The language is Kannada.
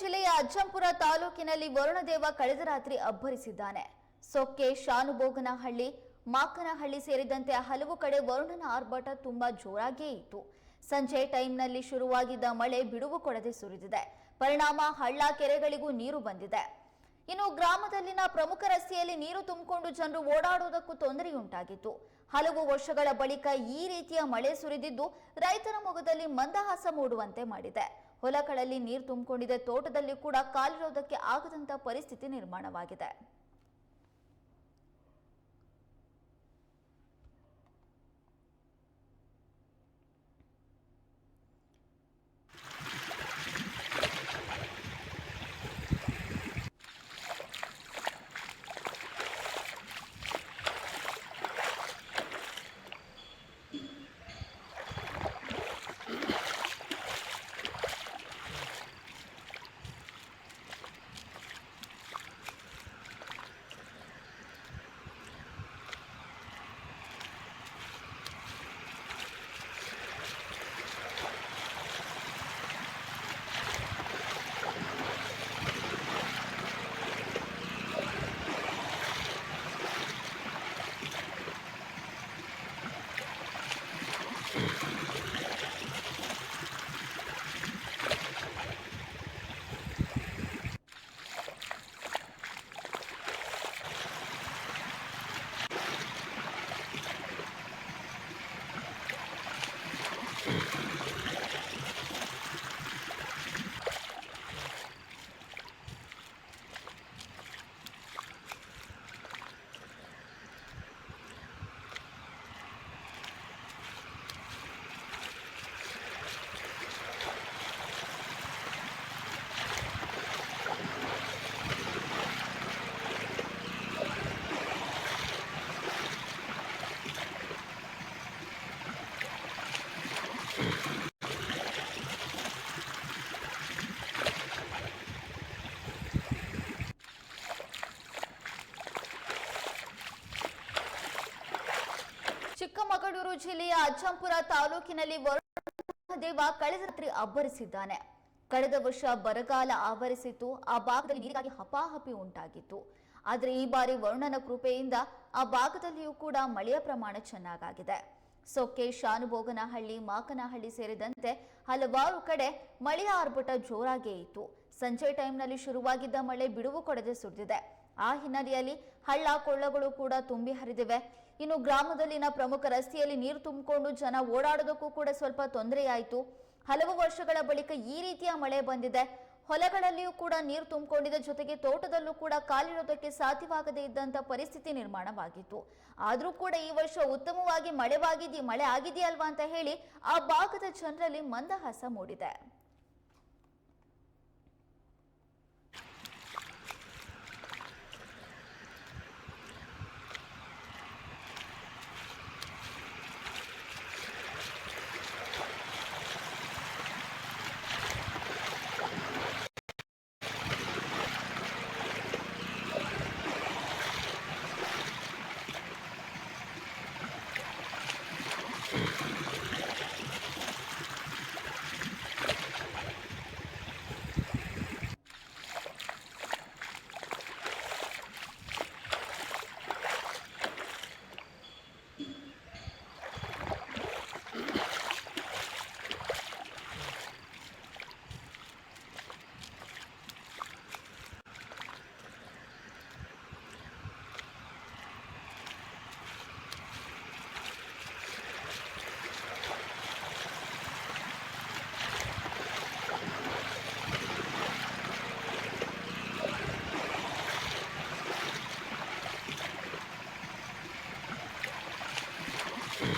ಜಿಲ್ಲೆಯ ಅಜ್ಜಂಪುರ ತಾಲೂಕಿನಲ್ಲಿ ವರುಣದೇವ ಕಳೆದ ರಾತ್ರಿ ಅಬ್ಬರಿಸಿದ್ದಾನೆ. ಸೊಕ್ಕೆ, ಶಾನುಬೋಗನಹಳ್ಳಿ, ಮಾಕನಹಳ್ಳಿ ಸೇರಿದಂತೆ ಹಲವು ಕಡೆ ವರುಣನ ಆರ್ಭಟ ತುಂಬಾ ಜೋರಾಗಿಯೇ ಇತ್ತು. ಸಂಜೆ ಟೈಮ್ನಲ್ಲಿ ಶುರುವಾಗಿದ್ದ ಮಳೆ ಬಿಡುವು ಕೊಡದೆ ಸುರಿದಿದೆ. ಪರಿಣಾಮ ಹಳ್ಳ ಕೆರೆಗಳಿಗೂ ನೀರು ಬಂದಿದೆ. ಇನ್ನು ಗ್ರಾಮದಲ್ಲಿನ ಪ್ರಮುಖ ರಸ್ತೆಯಲ್ಲಿ ನೀರು ತುಂಬಿಕೊಂಡು ಜನರು ಓಡಾಡುವುದಕ್ಕೂ ತೊಂದರೆಯುಂಟಾಗಿತ್ತು. ಹಲವು ವರ್ಷಗಳ ಬಳಿಕ ಈ ರೀತಿಯ ಮಳೆ ಸುರಿದಿದ್ದು ರೈತರ ಮೊಗದಲ್ಲಿ ಮಂದಹಾಸ ಮೂಡುವಂತೆ ಮಾಡಿದೆ. ಹೊಲಗಳಲ್ಲಿ ನೀರು ತುಂಬಿಕೊಂಡಿದೆ ತೋಟದಲ್ಲಿ ಕೂಡ ಕಾಲಿರೋದಕ್ಕೆ ಆಗದಂತ ಪರಿಸ್ಥಿತಿ ನಿರ್ಮಾಣವಾಗಿದೆ. ಚಿಕ್ಕಮಗಳೂರು ಜಿಲ್ಲೆಯ ಅಜ್ಜಂಪುರ ತಾಲೂಕಿನಲ್ಲಿ ವರುಣದೇವ ಕಳೆದ ರಾತ್ರಿ ಅಬ್ಬರಿಸಿದ್ದಾನೆ. ಕಳೆದ ವರ್ಷ ಬರಗಾಲ ಆವರಿಸಿತ್ತು. ಆ ಭಾಗದಲ್ಲಿ ನೀರಿಗಾಗಿ ಹಪಾಹಪಿ ಉಂಟಾಗಿತ್ತು. ಆದರೆ ಈ ಬಾರಿ ವರುಣನ ಕೃಪೆಯಿಂದ ಆ ಭಾಗದಲ್ಲಿಯೂ ಕೂಡ ಮಳೆಯ ಪ್ರಮಾಣ ಚೆನ್ನಾಗಾಗಿದೆ. ಸೊಕ್ಕೆ ಶಾನುಭೋಗನಹಳ್ಳಿ, ಮಾಕನಹಳ್ಳಿ ಸೇರಿದಂತೆ ಹಲವಾರು ಕಡೆ ಮಳೆಯ ಆರ್ಭಟ ಜೋರಾಗೇ ಇತ್ತು. ಸಂಜೆ ಟೈಮ್ನಲ್ಲಿ ಶುರುವಾಗಿದ್ದ ಮಳೆ ಬಿಡುವು ಕೊಡದೆ ಸುರಿದಿದೆ. ಆ ಹಿನ್ನೆಲೆಯಲ್ಲಿ ಹಳ್ಳ ಕೊಳ್ಳಗಳು ಕೂಡ ತುಂಬಿ ಹರಿದಿವೆ. ಇನ್ನು ಗ್ರಾಮದಲ್ಲಿನ ಪ್ರಮುಖ ರಸ್ತೆಯಲ್ಲಿ ನೀರು ತುಂಬಿಕೊಂಡು ಜನ ಓಡಾಡೋದಕ್ಕೂ ಕೂಡ ಸ್ವಲ್ಪ ತೊಂದರೆಯಾಯಿತು. ಹಲವು ವರ್ಷಗಳ ಬಳಿಕ ಈ ರೀತಿಯ ಮಳೆ ಬಂದಿದೆ. ಹೊಲಗಳಲ್ಲಿಯೂ ಕೂಡ ನೀರು ತುಂಬಿಕೊಂಡಿದೆ. ಜೊತೆಗೆ ತೋಟದಲ್ಲೂ ಕೂಡ ಕಾಲಿಡೋದಕ್ಕೆ ಸಾಧ್ಯವಾಗದೇ ಇದ್ದಂತ ಪರಿಸ್ಥಿತಿ ನಿರ್ಮಾಣವಾಗಿತ್ತು. ಆದರೂ ಕೂಡ ಈ ವರ್ಷ ಉತ್ತಮವಾಗಿ ಮಳೆವಾಗಿದೆ ಮಳೆ ಆಗಿದೆಯಲ್ವಾ ಅಂತ ಹೇಳಿ ಆ ಭಾಗದ ಜನರಲ್ಲಿ ಮಂದಹಾಸ ಮೂಡಿದೆ.